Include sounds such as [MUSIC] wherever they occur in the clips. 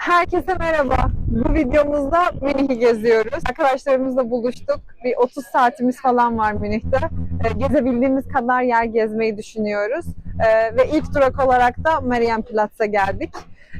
Herkese merhaba. Bu videomuzda Münih'i geziyoruz. Arkadaşlarımızla buluştuk. Bir 30 saatimiz falan var Münih'te. Ee, Gezebildiğimiz kadar yer gezmeyi düşünüyoruz. Ee, Ve ilk durak olarak da Marienplatz'a geldik.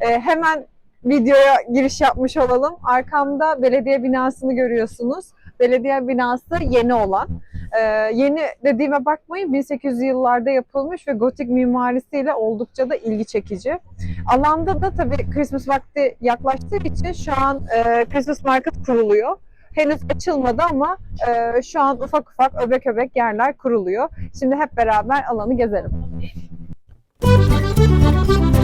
Ee, Hemen videoya giriş yapmış olalım. Arkamda belediye binasını görüyorsunuz. Belediye binası yeni olan. Ee, yeni dediğime bakmayın 1800'lü yıllarda yapılmış ve gotik mimarisiyle oldukça da ilgi çekici. Alanda da tabii Christmas vakti yaklaştığı için şu an e, Christmas Market kuruluyor. Henüz açılmadı ama e, şu an ufak ufak öbek öbek yerler kuruluyor. Şimdi hep beraber alanı gezelim. Çok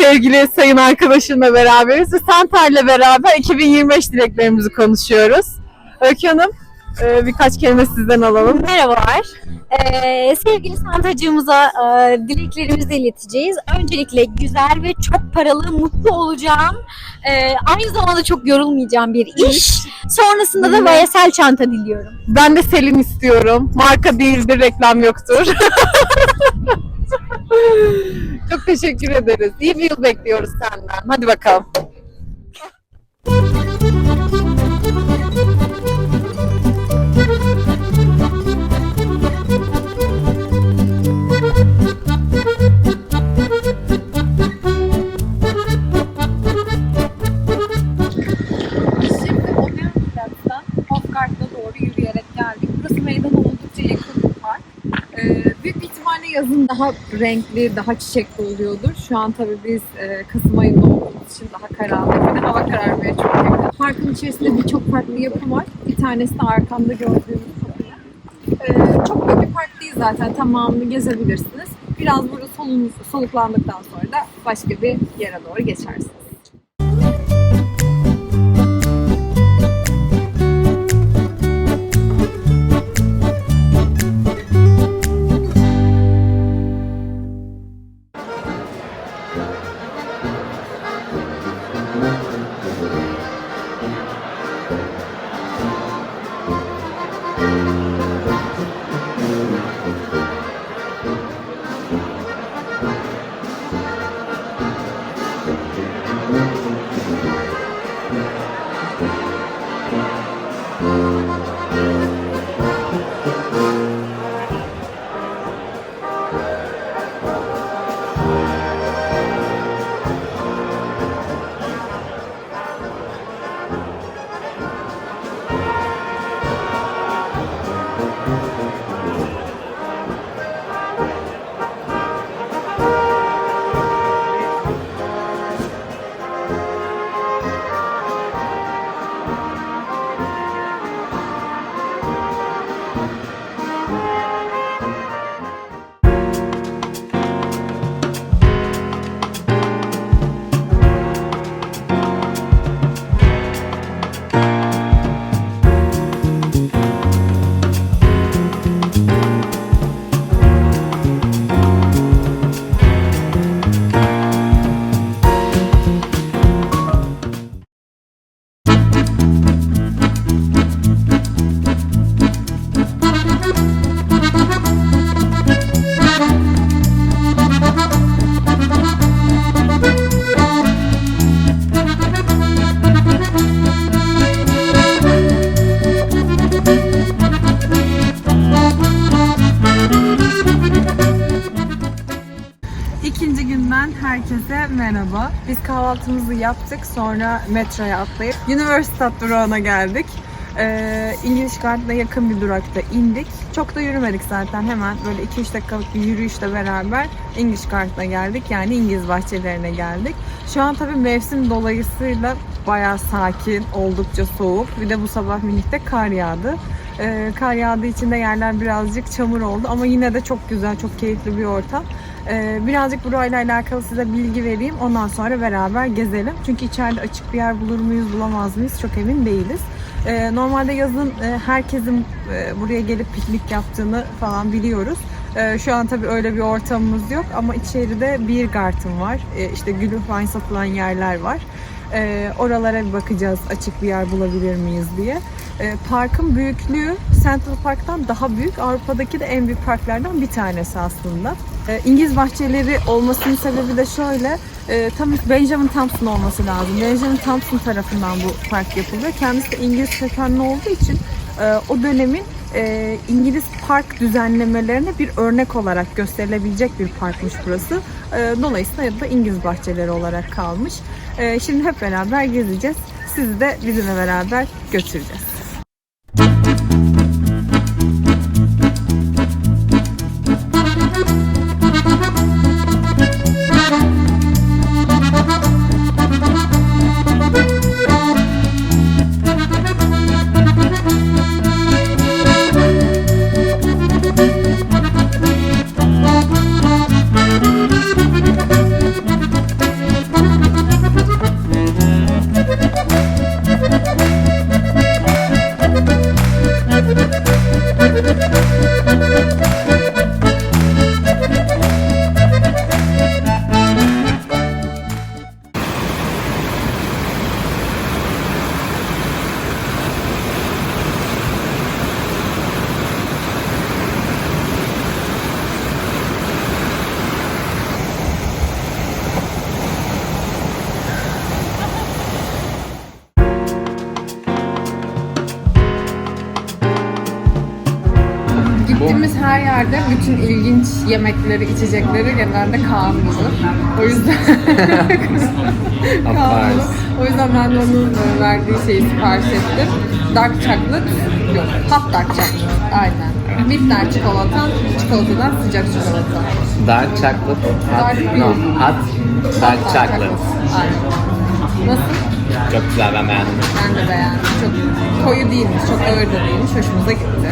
sevgili sayın arkadaşımla beraberiz ve Santar'la beraber 2025 dileklerimizi konuşuyoruz. Öykü Hanım e, birkaç kelime sizden alalım. Merhabalar. Ee, sevgili Santacığımıza e, dileklerimizi ileteceğiz. Öncelikle güzel ve çok paralı, mutlu olacağım, e, aynı zamanda çok yorulmayacağım bir iş. Sonrasında da. Vayasel çanta diliyorum. Ben de Selin istiyorum. Marka değildir, reklam yoktur. [LAUGHS] [LAUGHS] Çok teşekkür ederiz. İyi bir yıl bekliyoruz senden. Hadi bakalım. Daha renkli, daha çiçekli oluyordur. Şu an tabii biz e, Kasım ayında olduğumuz için daha karanlık de hava kararmaya çok yakın. Parkın içerisinde birçok farklı yapı var. Bir tanesi de arkamda gördüğünüz. Ee, çok büyük bir park değil zaten. Tamamını gezebilirsiniz. Biraz burada solunuz, soluklandıktan sonra da başka bir yere doğru geçersiniz. Biz kahvaltımızı yaptık. Sonra metroya atlayıp Universitat durağına geldik. Ee, İngiliz Garden'a yakın bir durakta indik. Çok da yürümedik zaten. Hemen böyle 2-3 dakikalık bir yürüyüşle beraber İngiliz Garden'a geldik. Yani İngiliz bahçelerine geldik. Şu an tabii mevsim dolayısıyla bayağı sakin, oldukça soğuk. Bir de bu sabah Münih'te kar yağdı. Ee, kar yağdığı için de yerler birazcık çamur oldu ama yine de çok güzel, çok keyifli bir ortam. Ee, birazcık burayla alakalı size bilgi vereyim. Ondan sonra beraber gezelim. Çünkü içeride açık bir yer bulur muyuz, bulamaz mıyız çok emin değiliz. Ee, normalde yazın e, herkesin e, buraya gelip piknik yaptığını falan biliyoruz. Ee, şu an tabii öyle bir ortamımız yok ama içeride bir garden var. İşte Glühwein satılan yerler var. Ee, oralara bir bakacağız açık bir yer bulabilir miyiz diye. Ee, parkın büyüklüğü Central Park'tan daha büyük. Avrupa'daki de en büyük parklardan bir tanesi aslında. Ee, İngiliz bahçeleri olmasının sebebi de şöyle. E, tam Benjamin Thompson olması lazım. Benjamin Thompson tarafından bu park yapılıyor. Kendisi de İngiliz kökenli olduğu için e, o dönemin e, İngiliz park düzenlemelerine bir örnek olarak gösterilebilecek bir parkmış burası. E, dolayısıyla da İngiliz bahçeleri olarak kalmış. E, şimdi hep beraber gezeceğiz. Sizi de bizimle beraber götüreceğiz. Her yerde bütün ilginç yemekleri, içecekleri genelde Kaan bulur. O yüzden [LAUGHS] Kaan bulur. O yüzden ben de onun verdiği şeyi sipariş ettim. Dark chocolate, yok hot dark chocolate, aynen. Bitter çikolata, çikolatadan sıcak çikolata. Dark chocolate, Dark hot, no, değil. hot dark chocolate. Aynen. Nasıl? Çok güzel ben beğendim. Ben de beğendim. Çok koyu değilmiş, çok ağır da değilmiş. Hoşumuza gitti.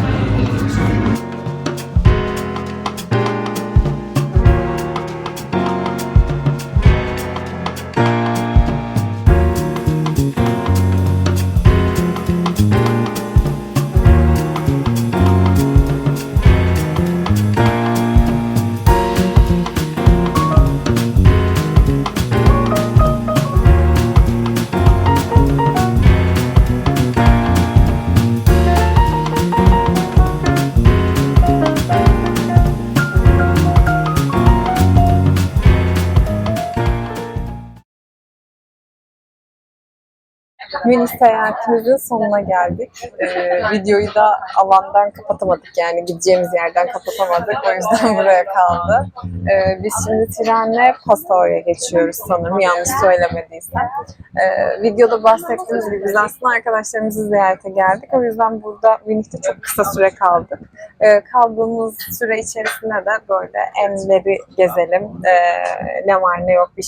Münih seyahatimizin sonuna geldik. Ee, videoyu da alandan kapatamadık yani gideceğimiz yerden kapatamadık. O yüzden [LAUGHS] buraya kaldı. Ee, biz şimdi trenle Passau'ya geçiyoruz sanırım yanlış söylemediysem. Ee, videoda bahsettiğimiz gibi biz aslında arkadaşlarımızı ziyarete geldik. O yüzden burada Münih'te çok kısa süre kaldık. Ee, kaldığımız süre içerisinde de böyle enleri gezelim. Ee, ne var ne yok bir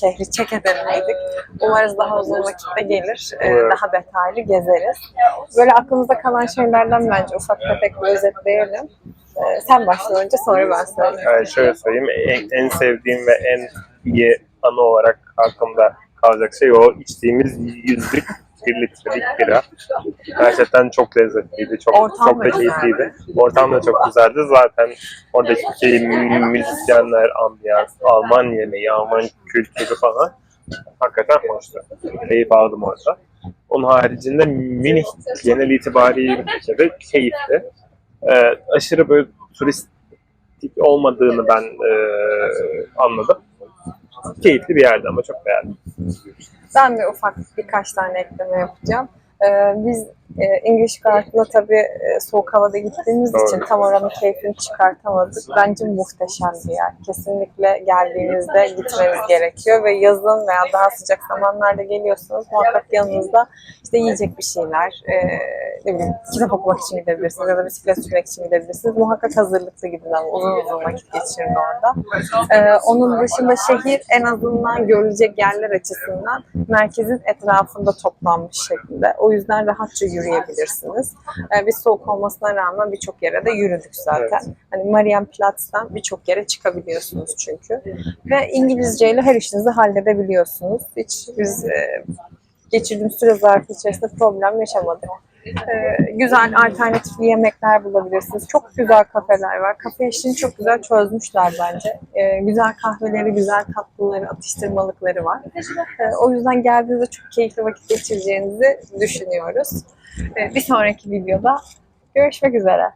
şehri çek edelim dedik. Umarız daha uzun vakitte gelir. Ee, Evet. daha detaylı gezeriz. Böyle aklımızda kalan şeylerden bence ufak tefek bir özetleyelim. Ee, sen başla önce sonra ben söyleyeyim. Yani şöyle söyleyeyim, en, en sevdiğim ve en iyi anı olarak aklımda kalacak şey o içtiğimiz yüzlük bir litrelik bira. Gerçekten çok lezzetliydi, çok Ortam çok da keyifliydi. Ortam da çok güzeldi. Zaten oradaki müzisyenler, ambiyans, Alman yemeği, Alman kültürü falan hakikaten hoştu. Keyif aldım orada. Onun haricinde Münih genel itibariyle de keyifli. Ee, aşırı böyle turistik olmadığını ben e, anladım. Keyifli bir yerdi ama çok beğendim. Ben de ufak birkaç tane ekleme yapacağım. Ee, biz E, English Garden'a tabii e, soğuk havada gittiğimiz Doğru. için tam oranın keyfini çıkartamadık. Bence muhteşem bir yer. Kesinlikle geldiğinizde gitmeniz gerekiyor ve yazın veya daha sıcak zamanlarda geliyorsanız muhakkak yanınızda işte yiyecek bir şeyler, e, ne bileyim kitap okumak için gidebilirsiniz ya da bisiklet sürmek için gidebilirsiniz. Muhakkak hazırlıklı gidin ama uzun uzun vakit geçirin orada. E, onun dışında şehir en azından görülecek yerler açısından merkezin etrafında toplanmış şekilde. O yüzden rahatça yürüyebilirsiniz. E, biz soğuk olmasına rağmen birçok yere de yürüdük zaten. Hani Marienplatz'tan birçok yere çıkabiliyorsunuz çünkü. Ve İngilizceyle her işinizi halledebiliyorsunuz. Hiç biz e, geçirdiğimiz süre zarfı içerisinde problem yaşamadık. E, güzel alternatifli yemekler bulabilirsiniz. Çok güzel kafeler var. Kafe işini çok güzel çözmüşler bence. E, güzel kahveleri, güzel tatlıları, atıştırmalıkları var. E, o yüzden geldiğinizde çok keyifli vakit geçireceğinizi düşünüyoruz. Bir sonraki videoda görüşmek üzere.